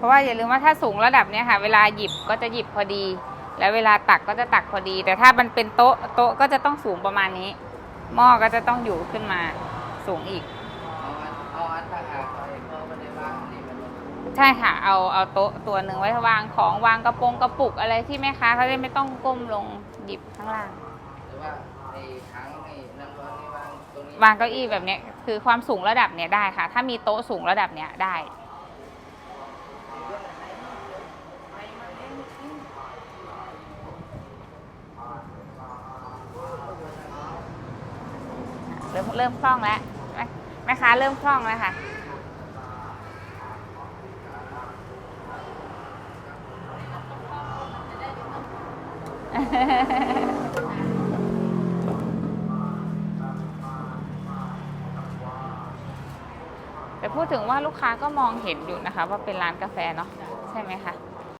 เพราะว่าอย่าลืมว่าถ้าสูงระดับเนี้ยค่ะ เวลาหยิบก็จะหยิบพอดี แล้วเวลาตักก็จะตักพอดี แต่ถ้ามันเป็นโต๊ะโต๊ะก็จะต้องสูงประมาณนี้ หม้อก็จะต้องอยู่ขึ้นมาสูงอีกเอาอันเอาอันต่างหากเอาไอ้พวกมันในบ้านนี่มันใช่ค่ะ เอาเอาโต๊ะตัวหนึ่งไว้วางของวางกระโปรงกระปุกอะไรที่แม่ค้าเขาจะไม่ต้องก้มลงหยิบข้างล่างหรือว่าไอ้ถังไอ้น้ำร้อนนี่วางตรงนี้วางเก้าอี้แบบเนี้ยคือความสูงระดับเนี้ยได้ค่ะ ถ้ามีโต๊ะสูงระดับเนี้ยได้ เริ่มเริ่มคล่องแล้วแม่ค้าเริ่มคล่องแล้วค่ะ แต่พูดถึงว่าลูกค้าก็มองเห็นอยู่นะคะ ว่าเป็นร้านกาแฟเนาะใช่ไหมคะ